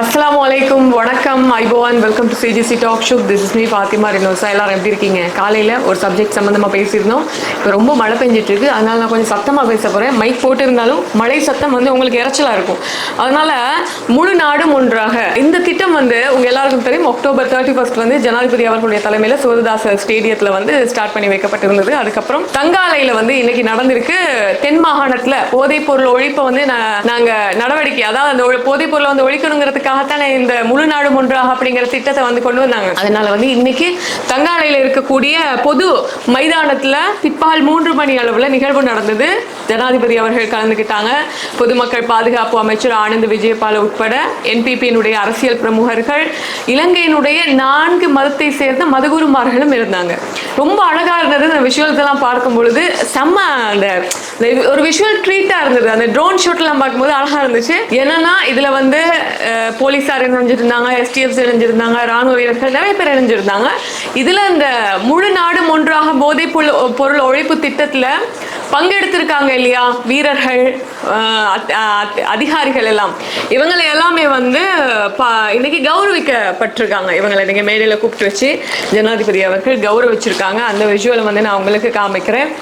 அஸ்ஸலாமு அலைக்கும் வணக்கம் ஐபோவான் welcome to CGC talk show this is me Fatima Rinosa எல்லாரும் எப்படி இருக்கீங்க? காலையில் ஒரு சப்ஜெக்ட் சம்மந்தமாக பேசியிருந்தோம். இப்போ ரொம்ப மழை பெஞ்சிட்டு இருக்கு அதனால நான் கொஞ்சம் சத்தமாக பேச போகிறேன் மைக் போட்டிருந்தாலும் மழை சத்தம் வந்து உங்களுக்கு இறைச்சலாக இருக்கும். அதனால முழு நாடும் ஒன்றாக. இந்த திட்டம் வந்து உங்க எல்லாருக்கும் தெரியும். அக்டோபர் தேர்ட்டி ஃபர்ஸ்ட் வந்து ஜனாதிபதி அவர்களுடைய தலைமையில் சூரதாச ஸ்டேடியத்தில் வந்து ஸ்டார்ட் பண்ணி வைக்கப்பட்டிருந்தது. அதுக்கப்புறம் தங்காலையில் வந்து இன்னைக்கு நடந்திருக்கு. தென் மாகாணத்தில் போதைப் பொருள் ஒழிப்பை வந்து நாங்கள் நடவடிக்கை அதாவது அந்த போதைப் பொருளை வந்து அதுக்காகத்தானே இந்த முழு நாடும் ஒன்றாக அப்படிங்கிற திட்டத்தை வந்து கொண்டு வந்தாங்க. அதனால வந்து இன்னைக்கு தங்காலையில் இருக்கக்கூடிய பொது மைதானத்துல பிற்பால் மூன்று மணி அளவுல நிகழ்வு நடந்தது. ஜனாதிபதி அவர்கள் கலந்துக்கிட்டாங்க பொதுமக்கள் பாதுகாப்பு அமைச்சர் ஆனந்த் விஜயபால உட்பட என்பிபியினுடைய அரசியல் பிரமுகர்கள் இலங்கையினுடைய நான்கு மதத்தை சேர்ந்த மதகுருமார்களும் இருந்தாங்க. ரொம்ப அழகா இருந்தது. அந்த விஷுவல்ஸ் எல்லாம் பார்க்கும் பொழுது செம்ம அந்த ஒரு விஷுவல் ட்ரீட்டா இருந்தது. அந்த ட்ரோன் ஷாட்லாம் பார்க்கும்போது அழகா இருந்துச்சு. என்னன்னா இதுல வந்து போலீஸார் போலீசார் இணைஞ்சிருந்தாங்க எஸ்டிஎஃப் இணைஞ்சிருந்தாங்க ராணுவ வீரர்கள் நிறைய பேர் இணைஞ்சிருந்தாங்க. இதுல இந்த முழு நாடும் ஒன்றாக போதைப் பொருள் ஒழிப்பு திட்டத்துல பங்கெடுத்திருக்காங்க இல்லையா? வீரர்கள் அதிகாரிகள் எல்லாம். இவங்களை எல்லாமே வந்து இன்னைக்கு கௌரவிக்கப்பட்டிருக்காங்க. இவங்களை நீங்க மேடையில கூப்பிட்டு வச்சு ஜனாதிபதி அவர்கள் கௌரவிச்சிருக்காங்க. அந்த விஷுவலை வந்து நான் உங்களுக்கு காமிக்கிறேன்.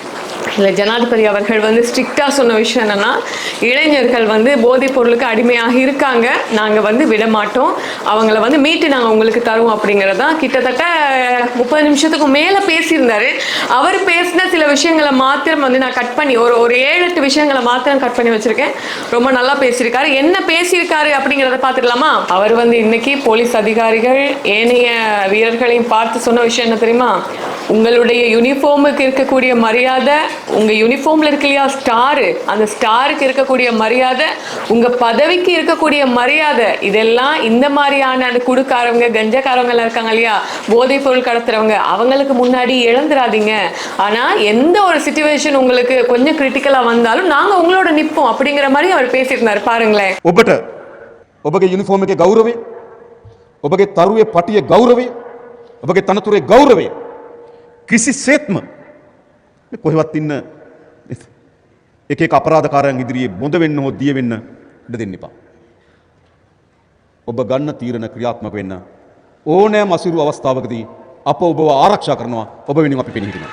இல்லை ஜனாதிபதி அவர்கள் வந்து ஸ்ட்ரிக்டாக சொன்ன விஷயம் என்னென்னா இளைஞர்கள் வந்து போதைப் பொருளுக்கு அடிமையாக இருக்காங்க. நாங்கள் வந்து விட மாட்டோம் அவங்கள வந்து மீட்டு நாங்கள் உங்களுக்கு தருவோம் அப்படிங்கிறது தான் கிட்டத்தட்ட முப்பது நிமிஷத்துக்கு மேலே பேசியிருந்தார். அவர் பேசின சில விஷயங்களை மாத்திரம் வந்து நான் கட் பண்ணி ஒரு ஒரு ஏழு எட்டு விஷயங்களை மாத்திரம் கட் பண்ணி வச்சுருக்கேன். ரொம்ப நல்லா பேசியிருக்காரு. என்ன பேசியிருக்காரு அப்படிங்கிறத பார்த்துக்கலாமா? அவர் வந்து இன்னைக்கு போலீஸ் அதிகாரிகள் ஏனைய வீரர்களையும் பார்த்து சொன்ன விஷயம் என்ன தெரியுமா? உங்களுடைய யூனிஃபார்முக்கு இருக்கக்கூடிய மரியாதை உங்க யூனிஃபார்ம்ல இருக்கு இல்லையா ஸ்டாரு அந்த ஸ்டாருக்கு இருக்கக்கூடிய மரியாதை உங்க பதவிக்கு இருக்கக்கூடிய மரியாதை இதெல்லாம் இந்த மாதிரியான அந்த குடுக்காரவங்க கஞ்சக்காரவங்க எல்லாம் இருக்காங்க இல்லையா போதைப் பொருள் கடத்துறவங்க அவங்களுக்கு முன்னாடி இழந்துராதீங்க ஆனா எந்த ஒரு சுச்சுவேஷன் உங்களுக்கு கொஞ்சம் கிரிட்டிக்கலா வந்தாலும் நாங்க உங்களோட நிப்போம் அப்படிங்கிற மாதிரி அவர் பேசியிருந்தாரு பாருங்களேன் ඔබට ඔබගේ යුනිෆෝර්ම එක ගෞරවේ ඔබගේ තරුවේ පටිය ගෞරවේ ඔබගේ තනතුරේ ගෞරවය කිසි සේත්ම කොහෙවත් ඉන්න එක අපරාධකාරයන් ඉදිරියේ බොඳ වෙන්න හෝ දිය වෙන්න ඉඩ දෙන්න එපා. ඔබ ගන්න තීරණ ක්‍රියාත්මක වෙන්න ඕනෑ මසිරු අවස්ථාවකදී අප ඔබව ආරක්ෂා කරනවා ඔබ වෙනින් අපි පෙනහිටිනවා.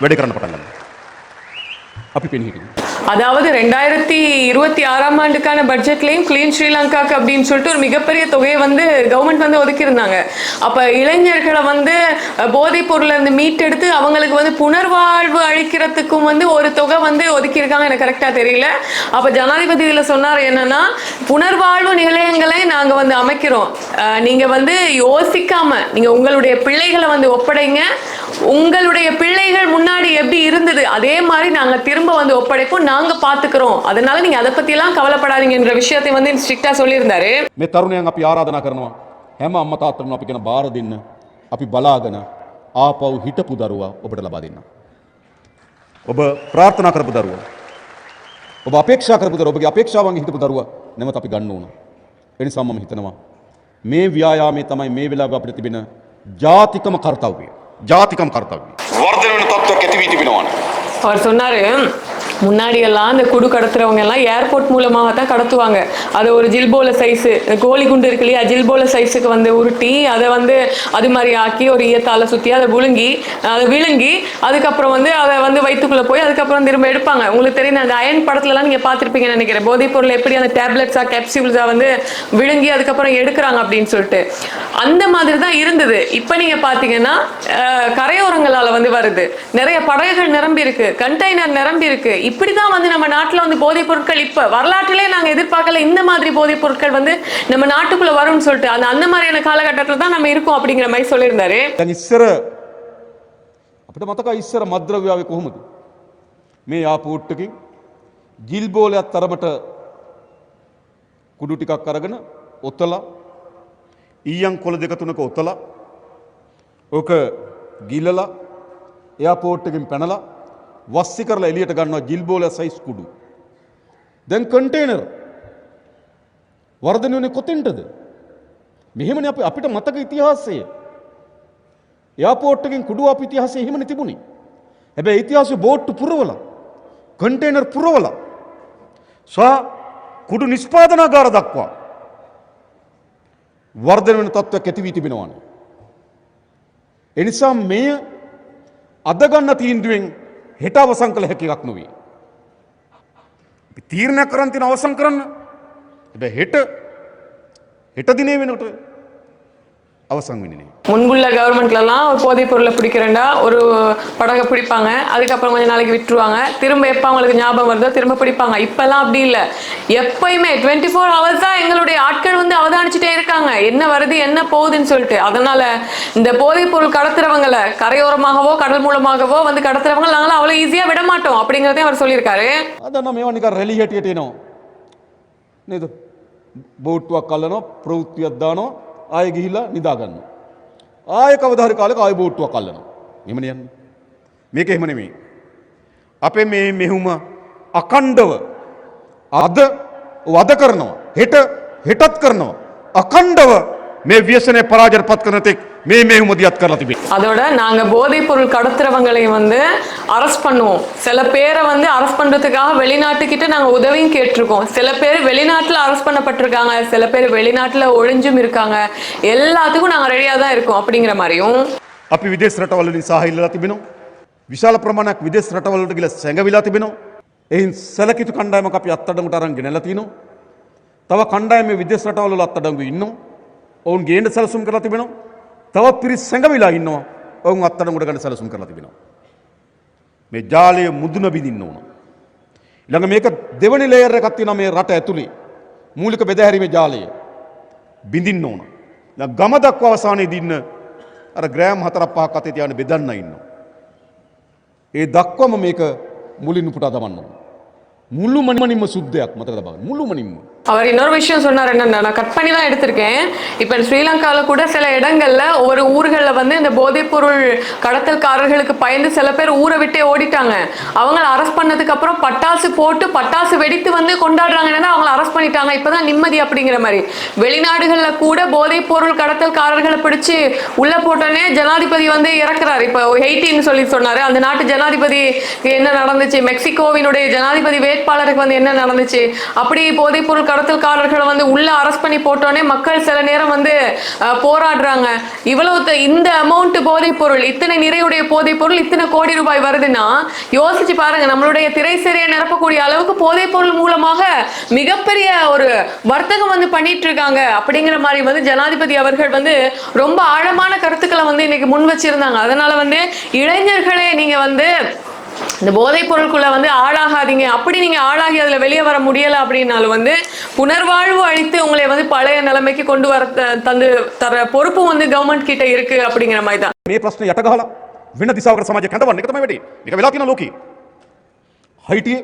වැඩ කරන්න පටන් ගන්න. අපි පෙනහිටිනවා. அதாவது ரெண்டாயிரத்தி இருபத்தி ஆறாம் ஆண்டுக்கான பட்ஜெட்லையும் கிளீன் ஸ்ரீலங்காக்கு அப்படின்னு சொல்லிட்டு ஒரு மிகப்பெரிய தொகையை வந்து கவர்மெண்ட் வந்து ஒதுக்கியிருந்தாங்க. அப்போ இளைஞர்களை வந்து போதைப் பொருளை இருந்து மீட்டெடுத்து அவங்களுக்கு வந்து புனர்வாழ்வு அளிக்கிறதுக்கும் வந்து ஒரு தொகை வந்து ஒதுக்கியிருக்காங்க. எனக்கு கரெக்டாக தெரியல. அப்போ ஜனாதிபதி இதில் சொன்னார் என்னன்னா புனர்வாழ்வு நிலையங்களை நாங்கள் வந்து அமைக்கிறோம். நீங்கள் வந்து யோசிக்காம நீங்கள் உங்களுடைய பிள்ளைகளை வந்து ஒப்படைங்க. உங்களுடைய பிள்ளைகள் முன்னாடி எப்படி இருந்தது? அதே மாதிரி நாங்கள் திரும்ப வந்து ஒப்படைப்போம். நாங்கள் பார்த்துக்கிறோம் அதனால நீங்கள் அதை பற்றிலாம் கவலைப்படாதீங்கன்ற விஷயத்தை வந்து ஸ்ட்ரிக்டாக சொல்லியிருந்தாரு. மே தருணையாங்க அப்படி ஆராதனா கரணும்? ஹேம அம்மா தாத்தணும் அப்படி பாரதின்னு அப்படி பலாகன ஆப்பாவு ஹிட்டப்பு தருவா ஒப்படல பாதின்னா. ಒಬ್ಬ ಪ್ರಾರ್ಥನಾ ಕರಪು ತರುವ ಒಬ್ಬ ಅಪೇಕ್ಷಾ ಕರಪು ತರುವ ಒಬ್ಬಗೆ ಅಪೇಕ್ಷಾವಾಗಿ ಹಿತಪು ತರುವ ನೆಮ ತಪ್ಪಿ ಗಣ್ಣೂನ ಎಣಿಸಾಮ ಹಿತನವ ಮೇ ವ್ಯಾಯಾಮೆ மே ಮೇ ವಿಲಾಪ ಪ್ರತಿಬಿನ ஜாதிக்கம ಕರ್ತವ್ಯ ಜಾತಿಕಂ ಕರ್ತವ್ಯ ವರ್ಧನ ತತ್ವಕ್ಕೆ ತಿವಿ ತಿವಿ ನೋಣ ಅವ್ರು ಸೊನ್ನಾರು முன்னாடியெல்லாம் அந்த குடு கடத்துறவங்க எல்லாம் ஏர்போர்ட் மூலமாக தான் கடத்துவாங்க. அதை ஒரு ஜில்போல சைஸு கோழி குண்டு இருக்கு இல்லையா ஜில்போல சைஸுக்கு வந்து உருட்டி அதை வந்து அது மாதிரி ஆக்கி ஒரு ஈயத்தால் சுற்றி அதை விழுங்கி அதை விழுங்கி அதுக்கப்புறம் வந்து அதை வந்து வயிற்றுக்குள்ளே போய் அதுக்கப்புறம் திரும்ப எடுப்பாங்க. உங்களுக்கு தெரியும் அந்த அயன் படத்துலலாம் நீங்கள் பார்த்துருப்பீங்கன்னு நினைக்கிறேன். போதைப் பொருள் எப்படி அந்த டேப்லெட்ஸாக கேப்சியூல்ஸாக வந்து விழுங்கி அதுக்கப்புறம் எடுக்கிறாங்க அப்படின்னு சொல்லிட்டு. அந்த மாதிரி தான் இருந்தது. இப்போ நீங்கள் பார்த்தீங்கன்னா கரையோரங்களால் வந்து வருது. நிறைய படகுகள் நிரம்பி இருக்கு கண்டெய்னர் நிரம்பி இருக்கு இப்படி தான் வந்து நம்ம நாட்டில் வந்து போதைப் பொருட்கள் இப்போ வரலாற்றிலே நாங்கள் எதிர்பார்க்கல இந்த மாதிரி போதைப் பொருட்கள் வந்து நம்ம நாட்டுக்குள்ள வரும்னு சொல்லிட்டு அந்த அந்த மாதிரியான காலகட்டத்தில் தான் நம்ம இருக்கோம் அப்படிங்கிற மாதிரி சொல்லியிருந்தாரு දැන් ඉස්සර අපිට මතක ඉස්සර මද්‍රව්‍යාවේ කොහොමද මේ යාපෝට්ටකින් ජිල්බෝලයක් තරමට කුඩු ටිකක් අරගෙන ඔත්තලා ඊයන් කොළ දෙක තුනක ඔත්තලා ඕක ගිල්ලලා එයාපෝට්ටකින් පැනලා වස්සි කරලා එලියට ගන්නවා ජිල්බෝල සයිස් කුඩු. දැන් කන්ටේනර් වර්ධනය වනේ කොතෙන්ටද? මෙහෙමනේ අපි අපිට මතක ඉතිහාසය. එයාපෝට්ටකින් කුඩුව අප ඉතිහාසය එහෙමන තිබුණේ. හැබැයි ඉතිහාසය බෝට්ටු පුරවල කන්ටේනර් පුරවල ස්වා කුඩු නිස්පාදනාගාර දක්වා වර්ධන වෙන තත්ත්වයක් ඇති වී තිබෙනවානේ. එනිසා මෙය අද ගන්න තීන්දුවෙන් හෙට අවසන් කළ හැකි එකක් නොවේ. තීරණ කරන්තින අවසං කරන්න එබ හෙට හෙට දිනේ වෙනට முன்புள்ள கவர்மெண்ட்லலாம் ஒரு போதைப் பொருளை பிடிக்கிறேண்டா ஒரு படகை பிடிப்பாங்க அதுக்கப்புறம் கொஞ்சம் நாளைக்கு விட்டுருவாங்க. திரும்ப எப்போ அவங்களுக்கு ஞாபகம் வருதோ திரும்ப பிடிப்பாங்க. இப்போல்லாம் அப்படி இல்லை. எப்பயுமே டுவெண்ட்டி ஃபோர் ஹவர்ஸ் தான் எங்களுடைய ஆட்கள் வந்து அவதானிச்சுட்டே இருக்காங்க. என்ன வருது என்ன போகுதுன்னு சொல்லிட்டு. அதனால் இந்த போதைப் பொருள் கடத்துறவங்களை கரையோரமாகவோ கடல் மூலமாகவோ வந்து கடத்துறவங்க நாங்களும் அவ்வளோ ஈஸியாக விட மாட்டோம். அப்படிங்கிறதையும் அவர் சொல்லியிருக்காரு. அதான் நம்ம ரெலிகேட் கேட்டேனோ இது பௌட்வ கல்லனோ பிரவுத்தியத்தானோ ආයෙ ගිහිල්ලා නිදා ගන්නවා. ආයෙ කවදා හරි කාලෙක ආයෙ බෝට්ටුවක් අල්ලනවා. එහෙමනේ යන්නේ. මේක එහෙම නෙමෙයි. අපේ මේ මෙහුම අකණ්ඩව අද වද කරනවා. හෙට හෙටත් කරනවා. අකණ්ඩව මේ ව්‍යසනය පරාජයට පත් කරන තෙක් මේ මෙහුම දියත් කරලා තිබේ. அதோட நாங்க போதைப் பொருள் கடத்துறவங்களையும் வந்து அரெஸ்ட் பண்ணுவோம் சில பேரை வந்து அரெஸ்ட் பண்றதுக்காக வெளிநாட்டுக்கிட்ட நாங்க உதவியும் கேட்டிருக்கோம் சில பேர் வெளிநாட்டுல அரெஸ்ட் பண்ணப்பட்டிருக்காங்க சில பேர் வெளிநாட்டுல ஒளிஞ்சும் இருக்காங்க எல்லாத்துக்கும் நாங்க ரெடியா தான் இருக்கோம் அப்படிங்கிற மாதிரியும் අපි විදේශ රටවලින් සාහිල්ලලා තිබෙනවා. විශාල ප්‍රමාණයක් විදේශ රටවලට ගිල සැඟවිලා තිබෙනවා. එයින් සැලකිතු කණ්ඩායමක් අපි අත්තඩඟට අරන් ගෙනලා තිනවා. තව කණ්ඩායම විදේශ රටවල අත්තඩංගු ඉන්නවා. ඔවුන් ගේන්න සැලසුම් කරලා තිබෙනවා. තවත් පිරිස් සැඟවිලා ඉන්නවා. ඔවුන් අත්තඩඟට ගන්න සැලසුම් කරලා තිබෙනවා. මේ ජාලය මුදුන බිඳින්න ඕන. ළඟ මේක දෙවනි ලේයර් එකක් තියෙනවා මේ රට ඇතුලේ. මූලික බෙදහැරීමේ ජාලය. බිඳින්න ඕන. දැන් ගම දක්වා අවසානයේදී ඉන්න අර ග්‍රෑම් හතරක් පහක් අතේ තියාගෙන බෙදන්න ඉන්නවා. ඒ දක්වම මේක මුලින් උපුටා දමන්න ඕන. මුළු මනින්ම සුද්ධයක් මතක තබා මුළු මනින්ම. அவர் இன்னொரு விஷயம் சொன்னார் என்னன்னா நான் கட் பண்ணி தான் எடுத்திருக்கேன். இப்போ ஸ்ரீலங்காவில் கூட சில இடங்களில் ஒரு ஊர்களில் வந்து இந்த போதைப்பொருள் கடத்தல்காரர்களுக்கு பயந்து சில பேர் ஊரை விட்டே ஓடிட்டாங்க. அவங்கள அரெஸ்ட் பண்ணதுக்கு அப்புறம் பட்டாசு போட்டு பட்டாசு வெடித்து வந்து கொண்டாடுறாங்கன்னா அவங்கள அரெஸ்ட் பண்ணிட்டாங்க. இப்போதான் நிம்மதி அப்படிங்கிற மாதிரி. வெளிநாடுகளில் கூட போதைப்பொருள் கடத்தல்காரர்களை பிடிச்சி உள்ளே போட்டோன்னே ஜனாதிபதி வந்து இறக்குறாரு. இப்போ ஹெய்டின்னு சொல்லி சொன்னார். அந்த நாட்டு ஜனாதிபதி என்ன நடந்துச்சு? மெக்சிகோவினுடைய ஜனாதிபதி வேட்பாளருக்கு வந்து என்ன நடந்துச்சு? அப்படி போதைப்பொருள் கடத்தல்காரர்களை வந்து உள்ள அரெஸ்ட் பண்ணி போட்டோன்னே மக்கள் சில நேரம் வந்து போராடுறாங்க. இவ்வளவு இந்த அமௌண்ட் போதைப் பொருள் இத்தனை நிறையுடைய போதைப் பொருள் இத்தனை கோடி ரூபாய் வருதுன்னா யோசிச்சு பாருங்க நம்மளுடைய திரைசேரியை நிரப்பக்கூடிய அளவுக்கு போதைப் பொருள் மூலமாக மிகப்பெரிய ஒரு வர்த்தகம் வந்து பண்ணிட்டு இருக்காங்க அப்படிங்கிற மாதிரி வந்து ஜனாதிபதி அவர்கள் வந்து ரொம்ப ஆழமான கருத்துக்களை வந்து இன்னைக்கு முன் வச்சிருந்தாங்க. அதனால வந்து இளைஞர்களே நீங்க வந்து இந்த போதைப் பொருளுக்குள்ள வந்து ஆளாகாதீங்க அப்படி நீங்க ஆளாகி அதுல வெளியே வர முடியல அப்படின்னாலும் வந்து புனர்வாழ்வு அளித்து உங்களை வந்து பழைய நிலைமைக்கு கொண்டு வர த- தந்து தர பொறுப்பு வந்து கவர்மெண்ட் கிட்ட இருக்கு அப்படிங்கிற மாதிரி தான் මේ ප්‍රශ්න යටගහලා වෙන දිසාවකට සමාජය කැඳවන්න එක තමයි වැඩේ. මේක වෙලා තියෙන ලෝකේ. හයිටියේ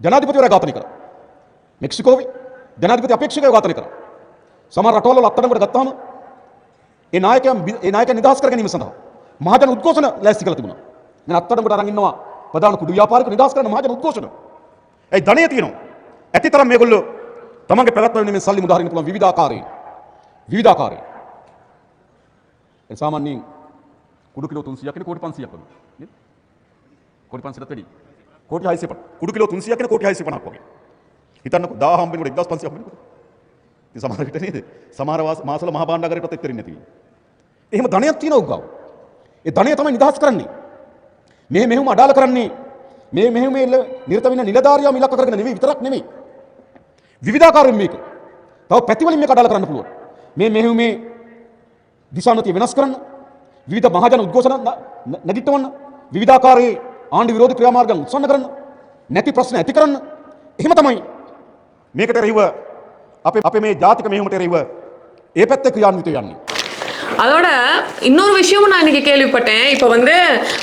ජනාධිපතිවරයා ඝාතනය කරා. මෙක්සිකෝවේ ජනාධිපති අපේක්ෂකයෝ ඝාතනය කරා. සමහර රටවල අත්අඩංගුවට ගත්තාම ඒ නායකයන් බි- ඒ නායකයන් නිදහස් කර ගැනීම සඳහා මහජන උද්ඝෝෂණ ලෑස්ති කරලා තිබුණා. දැන් අත්අඩංගුවට අරන් ඉන්නවා ප්‍රධාන කුඩු ව්‍යාපාරික නිදහස් කරන මහජන උද්ඝෝෂණ. ඒ ධනය තියෙනවා. ඇතිතරම් මේගොල්ලෝ තමන්ගේ පැවැත්ම වෙනුවෙන් සල්ලි මුදා හරින්න පුළුවන් විවිධාකාරයෙන්. විවිධාකාරයෙන්. ඒ සාමාන්‍යයෙන් කුඩු කිලෝ 300ක් කියන කෝටි 500ක් වගේ නේද? කෝටි 500ට වැඩි. කෝටි 650. කුඩු කිලෝ 300ක් කියන කෝටි 650ක් වගේ. හිතන්නකෝ 1000 හම්බෙනකොට 1500 හම්බෙනකොට. ඉතින් සමහර විට නේද? සමහර වාස- මාසවල මහා භාණ්ඩාගාරයටත් එක්තරින් නැති. එහෙම ධනයක් තියෙන උගව. ඒ ධනය තමයි නිදහස් කරන්නේ. මේ මෙහෙම අඩාල කරන්නේ මේ මෙහෙම එල්ල නිරත වෙන නිලධාරියාම ඉලක්ක කරගෙන නෙවෙයි විතරක් නෙවෙයි. විවිධාකාරයෙන් මේක. තව පැතිවලින් මේක අඩාල කරන්න පුළුවන්. මේ මෙහෙමේ දිශානතිය වෙනස් කරන්න විවිධ මහජන උද්ඝෝෂණ න- න- නැගිටවන්න විවිධාකාරයේ ආණ්ඩු විරෝධී ක්‍රියාමාර්ගන් උත්සන්න කරන්න නැති ප්‍රශ්න ඇති කරන්න එහෙම තමයි මේකට එරෙහිව අපේ අපේ මේ ජාතික මෙහෙයුමට එරෙහිව ඒ පැත්තේ ක්‍රියාන්විත යන්නේ அதோட இன்னொரு விஷயமும் நான் இன்னைக்கு கேள்விப்பட்டேன். இப்போ வந்து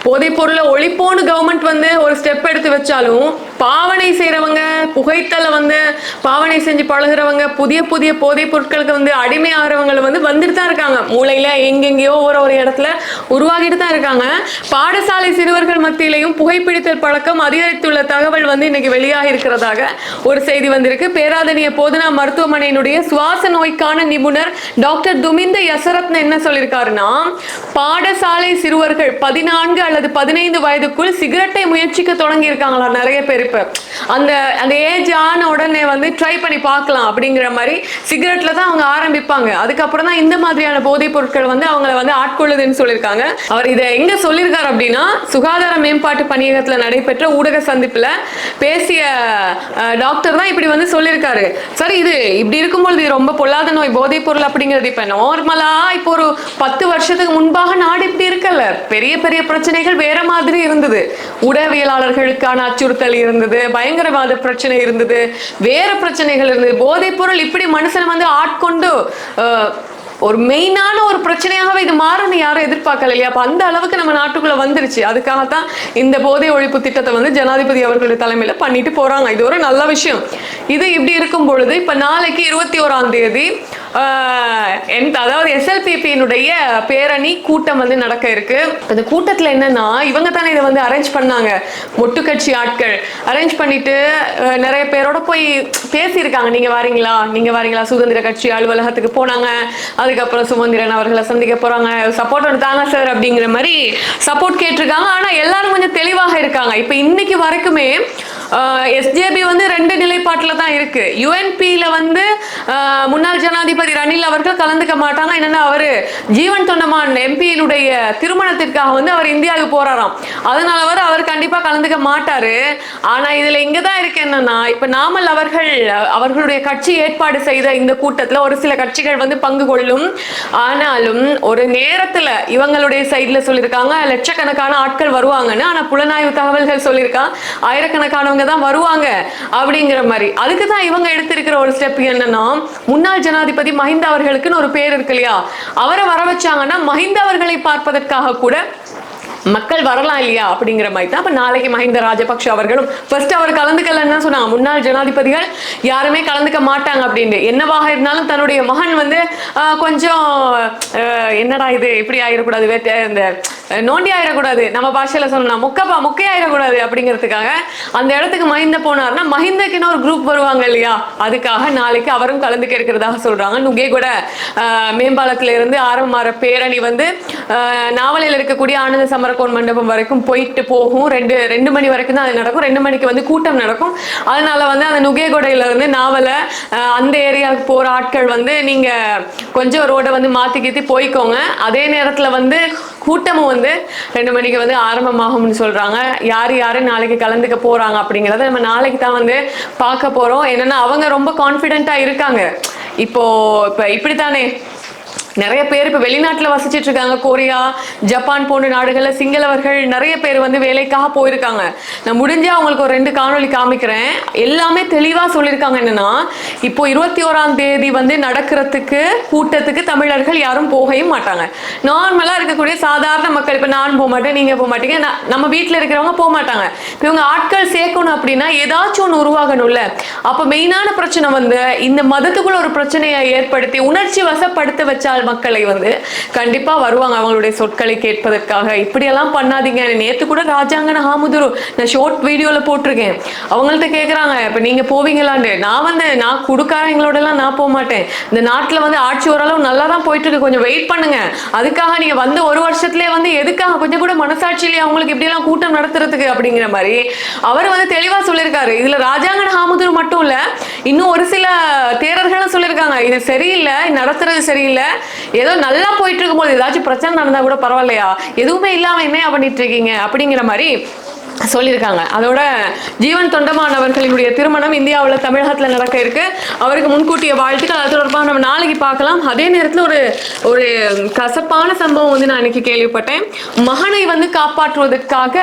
போதைப் பொருளை ஒழிப்போன்னு கவர்மெண்ட் வந்து ஒரு ஸ்டெப் எடுத்து வச்சாலும் பாவனை செய்கிறவங்க புகைத்தலை வந்து பாவனை செஞ்சு பழகுறவங்க புதிய புதிய போதைப் பொருட்களுக்கு வந்து அடிமை ஆகிறவங்களை வந்து வந்துட்டு தான் இருக்காங்க. மூளையில் எங்கெங்கேயோ ஒரு ஒரு இடத்துல உருவாகிட்டு தான் இருக்காங்க. பாடசாலை சிறுவர்கள் மத்தியிலையும் புகைப்பிடித்தல் பழக்கம் அதிகரித்துள்ள தகவல் வந்து இன்னைக்கு வெளியாக இருக்கிறதாக ஒரு செய்தி வந்திருக்கு. பேராதனிய போதனா மருத்துவமனையினுடைய சுவாச நோய்க்கான நிபுணர் டாக்டர் துமிந்த யசரத்ன என்ன சொல்லியிருக்காருன்னா பாடசாலை சிறுவர்கள் பதினான்கு அல்லது பதினைந்து வயதுக்குள் சிகரெட்டை முயற்சிக்க தொடங்கி இருக்காங்களா நிறைய பேர் இப்போ அந்த அந்த ஏஜ் ஆன உடனே வந்து ட்ரை பண்ணி பார்க்கலாம் அப்படிங்கிற மாதிரி சிகரெட்ல தான் அவங்க ஆரம்பிப்பாங்க. அதுக்கப்புறம் தான் இந்த மாதிரியான போதைப் பொருட்கள் வந்து அவங்கள வந்து ஆட்கொள்ளுதுன்னு சொல்லியிருக்காங்க. அவர் இதை எங்க சொல்லியிருக்காரு அப்படின்னா சுகாதார மேம்பாட்டு பணியகத்தில் நடைபெற்ற ஊடக சந்திப்பில் பேசிய டாக்டர் தான் இப்படி வந்து சொல்லியிருக்காரு. சரி இது இப்படி இருக்கும்பொழுது ரொம்ப பொல்லாத நோய் போதைப் பொருள் அப்படிங்கிறது. இப்போ நார்மலா இப்போ ஒரு பத்து வருஷத்துக்கு முன்பாக நாடு இப்படி இருக்கல. பெரிய பெரிய பிரச்சனைகள் வேற மாதிரி இருந்தது. உடவியலாளர்களுக்கான அச்சுறுத்தல் இருந்தது. இருந்தது பயங்கரவாத பிரச்சனை இருந்தது வேற பிரச்சனைகள் இருந்தது. போதைப் பொருள் இப்படி மனுஷனை வந்து ஆட்கொண்டு ஒரு மெயினான ஒரு பிரச்சனையாகவே இது மாறும்னு யாரும் எதிர்பார்க்கல இல்லையா? அப்ப அந்த அளவுக்கு நம்ம நாட்டுக்குள்ள வந்துருச்சு. அதுக்காகத்தான் இந்த போதை ஒழிப்பு திட்டத்தை வந்து ஜனாதிபதி அவர்களுடைய தலைமையில பண்ணிட்டு போறாங்க. இது ஒரு நல்ல விஷயம். இது இப்படி இருக்கும் பொழுது இப்ப நாளைக்கு இருபத்தி ஓராம் தேதி ஆஹ், எந்த அதாவது எஸ்எல்பிபியினுடைய பேரணி கூட்டம் வந்து நடக்க இருக்கு. அந்த கூட்டத்துல என்னன்னா இவங்க தானே இதை வந்து அரேஞ்ச் பண்ணாங்க. மொட்டு கட்சி ஆட்கள். அரேஞ்ச் பண்ணிட்டு நிறைய பேரோட போய் பேசியிருக்காங்க. நீங்க வரீங்களா? நீங்க வரீங்களா? சுதந்திர கட்சி அலுவலகத்துக்கு போனாங்க. அதுக்கப்புறம் சுமந்திரன் அவர்களை சந்திக்க போறாங்க. சப்போர்ட் தாங்க சார் அப்படிங்கிற மாதிரி சப்போர்ட் கேட்டிருக்காங்க. ஆனா எல்லாரும் கொஞ்சம் தெளிவாக இருக்காங்க. இப்ப இன்னைக்கு வரைக்குமே எஸ்ஜேபி வந்து ரெண்டு நிலைப்பாட்டில் தான் இருக்கு. யுஎன்பியில் வந்து முன்னாள் ஜனாதிபதி ரணில் அவர்கள் கலந்துக்க மாட்டாங்க என்னன்னா அவர் ஜீவன் தொண்டமான் எம்பியினுடைய திருமணத்திற்காக வந்து அவர் இந்தியாவுக்கு போறாராம். அதனால அவர் அவர் கண்டிப்பாக கலந்துக்க மாட்டாரு. ஆனால் இதில் இங்கே தான் இருக்கு என்னன்னா இப்போ நாமல் அவர்கள் அவர்களுடைய கட்சி ஏற்பாடு செய்த இந்த கூட்டத்தில் ஒரு சில கட்சிகள் வந்து பங்கு கொள்ளும். ஆனாலும் ஒரு நேரத்தில் இவங்களுடைய சைடில் சொல்லியிருக்காங்க லட்சக்கணக்கான ஆட்கள் வருவாங்கன்னு ஆனால் புலனாய்வு தகவல்கள் சொல்லியிருக்கான் ஆயிரக்கணக்கானவங்க தான் வருவாங்க அப்படிங்கிற மாதிரி. அதுக்கு தான் இவங்க எடுத்திருக்கிற ஒரு ஸ்டெப் என்னன்னா முன்னாள் ஜனாதிபதி மஹிந்த அவர்களுக்குன்னு ஒரு பேர் இருக்கு இல்லையா? அவரை வர வச்சாங்கன்னா மஹிந்த அவர்களை பார்ப்பதற்காக கூட மக்கள் வரலாம் இல்லையா அப்படிங்கிற மாதிரி தான். அப்ப நாளைக்கு மஹிந்த ராஜபக்ஷ அவர்களும் ஃபர்ஸ்ட் அவர் கலந்துக்கலன்னு சொன்னாங்க. முன்னாள் ஜனாதிபதிகள் யாருமே கலந்துக்க மாட்டாங்க அப்படின்னு என்னவாக இருந்தாலும் தன்னுடைய மகன் வந்து கொஞ்சம் என்னடா இது இப்படி ஆயிடக்கூடாது வேட்ட இந்த நோண்டி ஆயிடக்கூடாது. நம்ம பாஷையில சொன்னா முக்கப்பா முக்கை ஆயிடக்கூடாது அப்படிங்கிறதுக்காக அந்த இடத்துக்கு மஹிந்த போனார்னா மஹிந்தக்குன்னு ஒரு குரூப் வருவாங்க இல்லையா? அதுக்காக நாளைக்கு அவரும் கலந்துக்க இருக்கிறதாக சொல்றாங்க. நுகே கூட மேம்பாலத்துல இருந்து ஆரம்பமாற பேரணி வந்து ஆஹ், நாவலில் இருக்கக்கூடிய ஆனந்த சமரகோன் மண்டபம் வரைக்கும் போயிட்டு போகும். ரெண்டு ரெண்டு மணி வரைக்கும் தான் அது நடக்கும். ரெண்டு மணிக்கு வந்து கூட்டம் நடக்கும். அதனால வந்து அந்த நுகேகொடையில இருந்து நாவலை அந்த ஏரியாவுக்கு போற ஆட்கள் வந்து நீங்க கொஞ்சம் ரோடை வந்து மாத்தி கீத்தி போய்க்கோங்க. அதே நேரத்துல வந்து கூட்டமும் வந்து ரெண்டு மணிக்கு வந்து ஆரம்பமாகும்னு சொல்றாங்க. யார் யார் நாளைக்கு கலந்துக்க போறாங்க அப்படிங்கறத நம்ம நாளைக்கு தான் வந்து பார்க்க போறோம். என்னன்னா அவங்க ரொம்ப கான்ஃபிடென்ட்டா இருக்காங்க. இப்போ இப்ப இப்படித்தானே? நிறைய பேர் இப்போ வெளிநாட்டில் வசிச்சிட்டு இருக்காங்க. கொரியா ஜப்பான் போன்ற நாடுகளில் சிங்களவர்கள் நிறைய பேர் வந்து வேலைக்காக போயிருக்காங்க. நான் முடிஞ்சு அவங்களுக்கு ஒரு ரெண்டு காணொளி காமிக்கிறேன். எல்லாமே தெளிவாக சொல்லியிருக்காங்க. என்னன்னா இப்போ இருபத்தி ஓராம் தேதி வந்து நடக்கிறதுக்கு கூட்டத்துக்கு தமிழர்கள் யாரும் போகவும் மாட்டாங்க. நார்மலாக இருக்கக்கூடிய சாதாரண மக்கள் இப்போ நான் போக மாட்டேன் நீங்கள் போக மாட்டீங்க. நம்ம வீட்டில் இருக்கிறவங்க போக மாட்டாங்க. இப்போ இவங்க ஆட்கள் சேர்க்கணும் அப்படின்னா ஏதாச்சும் ஒன்று உருவாகணும்ல. அப்போ மெயினான பிரச்சனை வந்து இந்த மதத்துக்குள்ள ஒரு பிரச்சனையை ஏற்படுத்தி உணர்ச்சி வசப்படுத்த வச்சால் மக்களை வந்து கண்டிப்பா வருவாங்க அவங்களுடைய சொற்களை கேட்பதற்காக. இப்படியெல்லாம் பண்ணாதீங்க. நேற்று கூட ராஜாங்கன ஹாமுதுரு நான் ஷார்ட் வீடியோல போட்டிருக்கேன். அவங்கள்ட்ட கேட்குறாங்க இப்போ நீங்க போவீங்களான்னு நான் வந்து நான் குடுக்காரங்களோடலாம் நான் போக மாட்டேன். இந்த நாட்டில் வந்து ஆட்சி ஓரளவு நல்லா தான் போயிட்டு இருக்கு கொஞ்சம் வெயிட் பண்ணுங்க. அதுக்காக நீங்க வந்து ஒரு வருஷத்துலேயே வந்து எதுக்காக? கொஞ்சம் கூட மனசாட்சியிலேயே அவங்களுக்கு இப்படியெல்லாம் கூட்டம் நடத்துறதுக்கு அப்படிங்கிற மாதிரி அவர் வந்து தெளிவாக சொல்லியிருக்காரு. இதில் ராஜாங்கன ஹாமுதுரு மட்டும் இல்லை இன்னும் ஒரு சில தேரர்களும் சொல்லியிருக்காங்க. இது சரியில்லை நடத்துறது சரியில்லை. ஏதோ நல்லா போயிட்டு இருக்கும்போது ஏதாச்சும் பிரச்சனை நடந்தா கூட பரவாயில்லையா? எதுவுமே இல்லாமையுமே பண்ணிட்டு இருக்கீங்க. அப்படிங்கிற மாதிரி சொல்லியிருக்காங்க. அதோட ஜீவன் தொண்டமானவர்களினுடைய திருமணம் இந்தியாவில் தமிழகத்தில் நடக்க இருக்கு. அவருக்கு முன்கூட்டிய வாழ்த்துக்கள். அது தொடர்பாக நம்ம நாளைக்கு பார்க்கலாம். அதே நேரத்தில் ஒரு ஒரு கசப்பான சம்பவம் வந்து நான் இன்னைக்கு கேள்விப்பட்டேன். மகனை வந்து காப்பாற்றுவதற்காக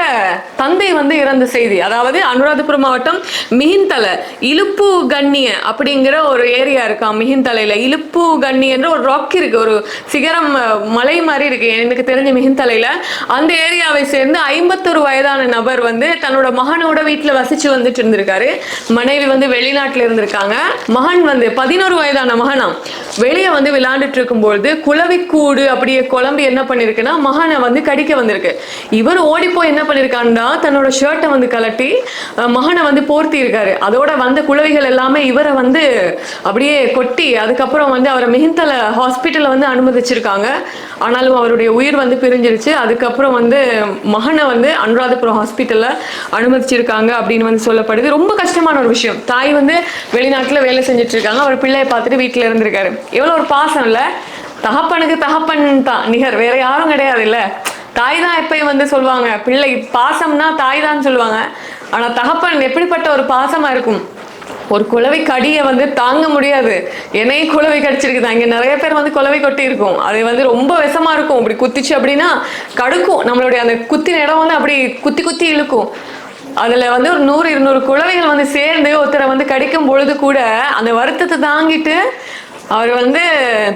தந்தை வந்து இறந்த செய்தி. அதாவது அனுராதபுரம் மாவட்டம் மிகின்தலை இலுப்பு கண்ணிய அப்படிங்கிற ஒரு ஏரியா இருக்காம் மிகிந்தலையில. இலுப்பு கண்ணி என்ற ஒரு ராக் இருக்கு. ஒரு சிகரம் மலை மாதிரி இருக்கு. எனக்கு தெரிஞ்ச மிகிந்தலையில. அந்த ஏரியாவை சேர்ந்து ஐம்பத்தொரு வயதான நபர் வந்து தன்னோட மகனோட வீட்டுல வசிச்சு வந்துட்டு இருந்திருக்காரு. மனைவி வந்து வெளிநாட்டுல இருந்திருக்காங்க. மகன் வந்து பதினோரு வயதான மகனாம். வெளியே வந்து விளையாண்டுட்டு இருக்கும்போது குளவிக்கூடு அப்படியே குழம்பு என்ன பண்ணிருக்குன்னா மகனை வந்து கடிக்க வந்திருக்கு. இவர் ஓடிப்போ என்ன பண்ணிருக்கான்னா தன்னோட ஷர்ட்டை வந்து கலட்டி மகனை வந்து போர்த்தி இருக்காரு. அதோட வந்த குளவிகள் எல்லாமே இவரை வந்து அப்படியே கொட்டி அதுக்கப்புறம் வந்து அவரை மிகுந்தல ஹாஸ்பிட்டலில் வந்து அனுமதிச்சிருக்காங்க. ஆனாலும் அவருடைய உயிர் வந்து பிரிஞ்சிருச்சு. அதுக்கப்புறம் வந்து மகனை வந்து அனுராதபுரம் ஹாஸ்பிட்டலில் அனுமதிச்சிருக்காங்க அப்படின்னு வந்து சொல்லப்படுது. ரொம்ப கஷ்டமான ஒரு விஷயம். தாய் வந்து வெளிநாட்டில் வேலை செஞ்சுட்டு இருக்காங்க அவர் பிள்ளையை பார்த்துட்டு வீட்டில் இருந்திருக்காரு. எவ்வளோ ஒரு பாசம் இல்லை. தகப்பனுக்கு தகப்பன் தான் நிகர். வேற யாரும் கிடையாது இல்லை தாய் தான் எப்பயும் வந்து சொல்லுவாங்க பிள்ளை பாசம்னா தாய் தான் சொல்லுவாங்க. ஆனால் தகப்பன் எப்படிப்பட்ட ஒரு பாசமாக இருக்கும்? ஒரு குழவை கடியை வந்து தாங்க முடியாது. என்னையே குழவை கடிச்சிருக்குது. அங்கே நிறைய பேர் வந்து குழவை கொட்டி இருக்கும். அது வந்து ரொம்ப விஷமா இருக்கும். அப்படி குத்திச்சு அப்படின்னா கடுக்கும். நம்மளுடைய அந்த குத்தின இடம் வந்து அப்படி குத்தி குத்தி இழுக்கும். அதில் வந்து ஒரு நூறு இருநூறு குழவைகள் வந்து சேர்ந்து ஒருத்தரை வந்து கடிக்கும் பொழுது கூட அந்த வருத்தத்தை தாங்கிட்டு அவர் வந்து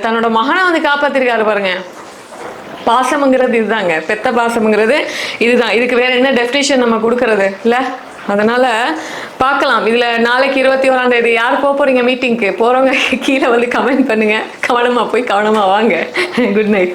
தன்னோட மகனை வந்து காப்பாத்திருக்காரு பாருங்க. பாசம்ங்கிறது இதுதாங்க. பெத்த பாசம்ங்கிறது இதுதான். இதுக்கு வேற என்ன டெஃபினேஷன் நம்ம கொடுக்கறது? இல்லை? அதனால பார்க்கலாம். இதுல நாளைக்கு இருபத்தி ஓராம் தேதி யார் போக போறீங்க மீட்டிங்க்கு போறவங்க கீழே வந்து கமெண்ட் பண்ணுங்க. கவனமா போய் கவனமா வாங்க. Good night